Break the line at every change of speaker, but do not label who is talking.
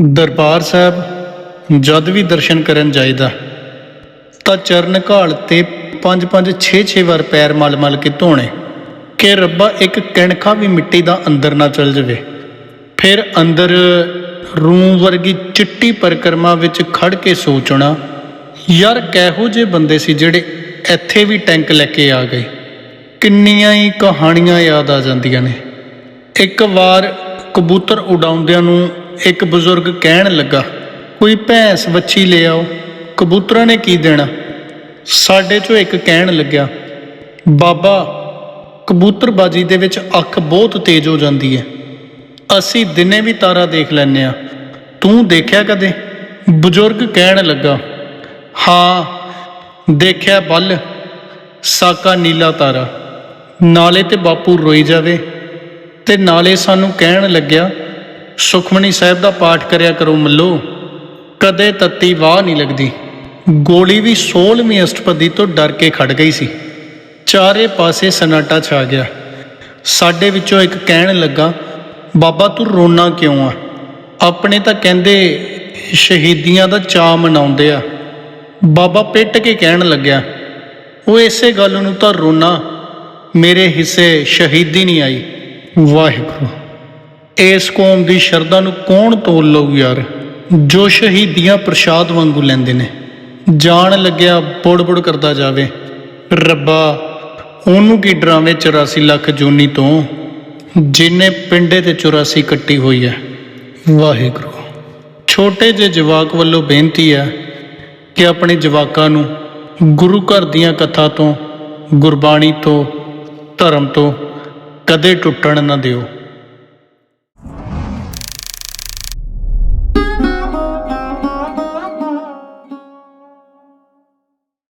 ਦਰਬਾਰ ਸਾਹਿਬ, ਜਦ ਵੀ ਦਰਸ਼ਨ ਕਰਨ ਜਾਈਦਾ, ਤਾਂ ਚਰਨ ਘਾਲ ਤੇ 5-5 6-6 ਵਾਰ ਪੈਰ ਮਲ-ਮਲ ਕੇ ਧੋਣੇ, ਕਿ ਰੱਬਾ ਇੱਕ ਕਣਖਾ ਵੀ ਮਿੱਟੀ ਦਾ ਅੰਦਰ ਨਾ ਚਲ ਜਾਵੇ। ਫਿਰ ਅੰਦਰ ਰੂੰ ਵਰਗੀ ਚਿੱਟੀ ਪਰਕਰਮਾ ਵਿੱਚ ਖੜ ਕੇ ਸੋਚਣਾ, ਯਾਰ ਕਿਹੋ ਜਿਹੇ ਬੰਦੇ ਸੀ ਜਿਹੜੇ ਇੱਥੇ ਵੀ ਟੈਂਕ ਲੈ ਕੇ ਆ ਗਏ। ਕਿੰਨੀਆਂ ਹੀ ਕਹਾਣੀਆਂ ਯਾਦ ਆ ਜਾਂਦੀਆਂ ਨੇ। ਇੱਕ ਵਾਰ ਕਬੂਤਰ ਉਡਾਉਂਦਿਆਂ ਨੂੰ ਇੱਕ ਬਜ਼ੁਰਗ ਕਹਿਣ ਲੱਗਾ, ਕੋਈ ਭੈਂਸ ਵੱਛੀ ਲੈ ਆਓ, ਕਬੂਤਰਾਂ ਨੇ ਕੀ ਦੇਣਾ? ਸਾਡੇ ਚੋਂ ਇੱਕ ਕਹਿਣ ਲੱਗਿਆ, ਬਾਬਾ, ਕਬੂਤਰਬਾਜੀ ਦੇ ਵਿੱਚ ਅੱਖ ਬਹੁਤ ਤੇਜ਼ ਹੋ ਜਾਂਦੀ ਹੈ। ਅਸੀਂ ਦਿਨੇ ਵੀ ਤਾਰਾ ਦੇਖ ਲੈਂਦੇ ਆ ਤੂੰ ਦੇਖਿਆ ਕਦੇ? ਬਜ਼ੁਰਗ ਕਹਿਣ ਲੱਗਾ, ਹਾਂ, ਦੇਖਿਆ ਬੱਲ, ਸਾਕਾ ਨੀਲਾ ਤਾਰਾ। ਨਾਲੇ ਤੇ ਬਾਪੂ ਰੋਈ ਜਾਵੇ। ਤੇ ਨਾਲੇ ਸਾਨੂੰ ਕਹਿਣ ਲੱਗਿਆ ਸੁਖਮਨੀ ਸਾਹਿਬ ਦਾ ਪਾਠ ਕਰਿਆ ਕਰੋ, ਮੱਲੋ। ਕਦੇ ਤੱਤੀ ਵਾਹ ਨਹੀਂ ਲੱਗਦੀ। ਗੋਲੀ ਵੀ 16ਵੀਂ ਅਸ਼ਟਪਦੀ ਤੋਂ ਡਰ ਕੇ ਖੜ ਗਈ ਸੀ। ਚਾਰੇ ਪਾਸੇ ਸਨਾਟਾ ਛਾ ਗਿਆ। ਸਾਡੇ ਵਿੱਚੋਂ ਇੱਕ ਕਹਿਣ ਲੱਗਾ, ਬਾਬਾ, ਤੂੰ ਰੋਣਾ ਕਿਉਂ ਆ? ਆਪਣੇ ਤਾਂ ਕਹਿੰਦੇ ਸ਼ਹੀਦੀਆਂ ਦਾ ਚਾਅ ਮਨਾਉਂਦੇ ਆ। ਬਾਬਾ ਪਿੱਟ ਕੇ ਕਹਿਣ ਲੱਗਿਆ, ਉਹ ਇਸੇ ਗੱਲ ਨੂੰ ਤਾਂ ਰੋਣਾ। ਮੇਰੇ ਹਿੱਸੇ ਸ਼ਹੀਦੀ ਨਹੀਂ ਆਈ। ਵਾਹਿਗੁਰੂ। ਇਸ ਕੌਮ ਦੀ ਸ਼ਰਧਾ ਨੂੰ ਕੌਣ ਤੋਲ ਲਊ ਯਾਰ? ਜੋ ਸ਼ਹੀਦੀਆਂ ਪ੍ਰਸ਼ਾਦ ਵਾਂਗੂ ਲੈਂਦੇ ਨੇ। ਜਾਣ ਲੱਗਿਆ ਬੁੜ-ਬੁੜ ਕਰਦਾ ਜਾਵੇ। ਰੱਬਾ, ਉਹਨੂੰ ਕੀ ਡਰਾਵੇਂ 84 ਲੱਖ ਜੂਨੀ ਤੋਂ? ਜਿਨੇ ਪਿੰਡੇ ਤੇ 84 ਕੱਟੀ ਹੋਈ ਹੈ ਵਾਹਿਗੁਰੂ। ਛੋਟੇ ਜਿਹੇ ਜਵਾਕ ਵੱਲੋਂ ਬੇਨਤੀ ਹੈ ਕਿ ਆਪਣੇ ਜਵਾਕਾਂ ਨੂੰ ਗੁਰੂ ਘਰ ਦੀਆਂ ਕਥਾ ਤੋਂ, ਗੁਰਬਾਣੀ ਤੋਂ, ਧਰਮ ਤੋਂ ਕਦੇ ਟੁੱਟਣ ਨਾ ਦਿਓ।